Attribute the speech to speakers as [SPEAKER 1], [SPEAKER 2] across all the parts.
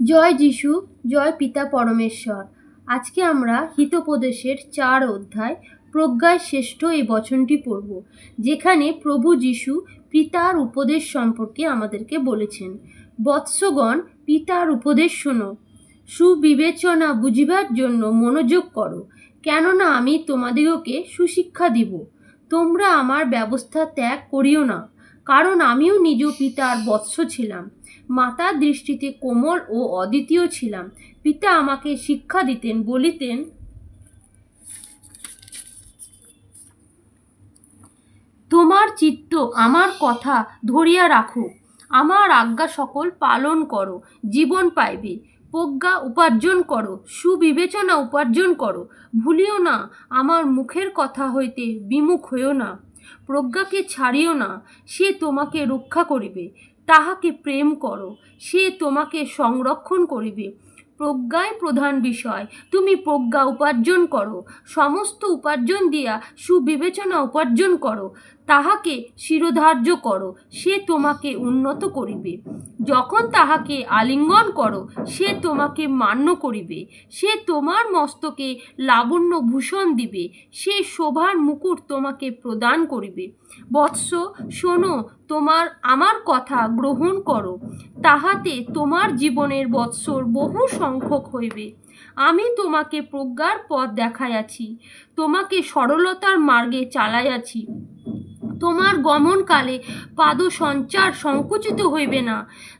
[SPEAKER 1] জয় যিশু, জয় পিতা পরমেশ্বর। আজকে আমরা হিতোপদেশের চার অধ্যায়, প্রজ্ঞায় শ্রেষ্ঠ এই বচনটি পড়ব, যেখানে প্রভু যিশু পিতার উপদেশ সম্পর্কে আমাদেরকে বলেছেন। বৎসগণ, পিতার উপদেশ শোনো। সুবিবেচনা বুঝিবার জন্য মনোযোগ করো, কেননা আমি তোমাদিগকে সুশিক্ষা দিব। তোমরা আমার ব্যবস্থা ত্যাগ করিও না। কারণ আমিও নিজ পিতার বৎস ছিলাম। মাতার দৃষ্টিতে কোমল ও অদ্বিতীয় ছিলাম। পিতা আমাকে শিক্ষা দিতেন, বলিতেন, তোমার চিত্ত আমার কথা ধরিয়া রাখো। আমার আজ্ঞা সকল পালন করো, জীবন পাইবে। প্রজ্ঞা উপার্জন করো, সুবিবেচনা উপার্জন করো। ভুলিও না, আমার মুখের কথা হইতে বিমুখ হইও না। প্রজ্ঞাকে ছাড়িও না, সে তোমাকে রক্ষা করিবে। তাহাকে প্রেম করো, সে তোমাকে সংরক্ষণ করিবে। প্রজ্ঞায় প্রধান বিষয়, তুমি প্রজ্ঞা উপার্জন করো। সমস্ত উপার্জন দিয়া সুবিবেচনা উপার্জন করো। তাহাকে শিরোধার্য করো, সে তোমাকে উন্নত করিবে। যখন তাহাকে আলিঙ্গন করো, সে তোমাকে মান্য করিবে। সে তোমার মস্তকে লাবণ্য ভূষণ দিবে। সে শোভার মুকুট তোমাকে প্রদান করিবে। বৎস, শোনো, তোমার আমার কথা গ্রহণ করো। তাহাতে তোমার জীবনের বৎসর বহু সংখ্যক হইবে। আমি তোমাকে প্রজ্ঞার পথ দেখাইয়াছি, তোমাকে সরলতার মার্গে চালাইয়াছি। তোমার গমনকালে পাদ সঞ্চার সংকুচিত হইবে না।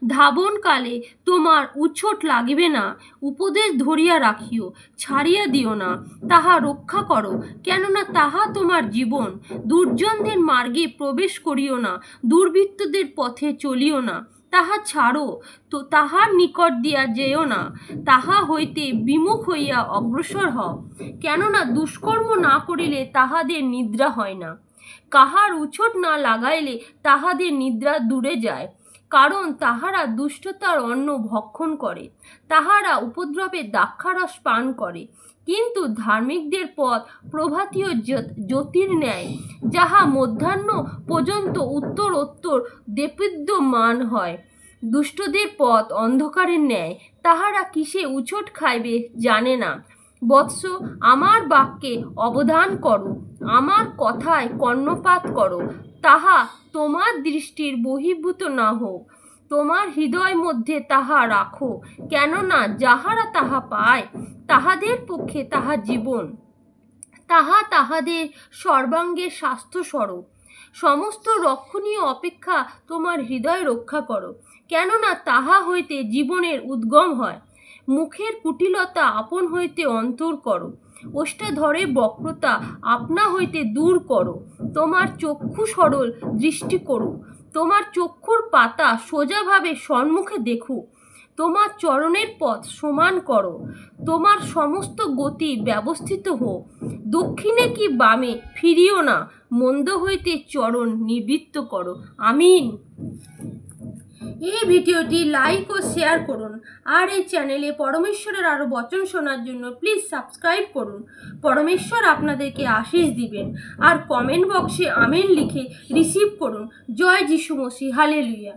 [SPEAKER 1] ধাবনকালে তোমার উচ্ছট লাগিবে না। উপদেশ ধরিয়া রাখিও, ছাড়িয়া দিও না। তাহা রক্ষা করো, কেননা তাহা তোমার জীবন। দুর্জনদের মার্গে প্রবেশ করিও না, দুর্বৃত্তদের পথে চলিও না। তাহা ছাড়ো, তো তাহার নিকট দিয়া যেও না। তাহা হইতে বিমুখ হইয়া অগ্রসর হও। কেননা দুষ্কর্ম না করিলে তাহাদের নিদ্রা হয় না। কাহার উছট না লাগাইলে তাহাদের নিদ্রা দূরে যায়, কারণ তাহারা দুষ্টতার অন্ন ভক্ষণ করে, তাহারা উপদ্রবে দাক্ষারস পান করে। কিন্তু ধার্মিকদের পথ প্রভাতীয় জ্যোতির ন্যায় যাহা মধ্যাহ্ন পর্যন্ত উত্তর উত্তর দেপীদ্যমান হয়, দুষ্টদের পথ অন্ধকারের ন্যায়, তাহারা কিসে উছট খাইবে জানে না। বৎস আমার বাক্যে অবদান করো, আমার কথায় কর্ণপাত করো, তাহা তোমার দৃষ্টির বহির্ভূত না হোক, তোমার হৃদয় মধ্যে তাহা রাখো, কেননা যাহারা তাহা পায়, তাহাদের পক্ষে তাহা জীবন। তাহা তাহাদের সর্বাঙ্গের স্বাস্থ্য স্বরূপ সমস্ত রক্ষণীয় অপেক্ষা তোমার হৃদয় রক্ষা করো, কেননা তাহা হইতে জীবনের উদ্গম হয়। মুখের কুটিলতা আপন হইতে অন্তর করো। ওষ্ঠাধরে বক্রতা আপনা হইতে দূর করো। তোমার চক্ষু সরল দৃষ্টি করো। তোমার চক্ষুর পাতা সোজাভাবে সম্মুখে দেখো। তোমার চরণের পথ সমান করো। তোমার সমস্ত গতি ব্যবস্থিত হোক দক্ষিণে কি বামে ফিরিও না। মন্দ হইতে চরণ নিবৃত্ত করো। আমিন। এই ভিডিওটি লাইক ও শেয়ার করুন আর এই চ্যানেলে পরমেশ্বরের আরও বচন শোনার জন্য প্লিজ সাবস্ক্রাইব করুন। পরমেশ্বর আপনাদেরকে আশিস দিবেন আর কমেন্ট বক্সে আমেন লিখে রিসিভ করুন। জয় যিশু মসি হালেলুয়া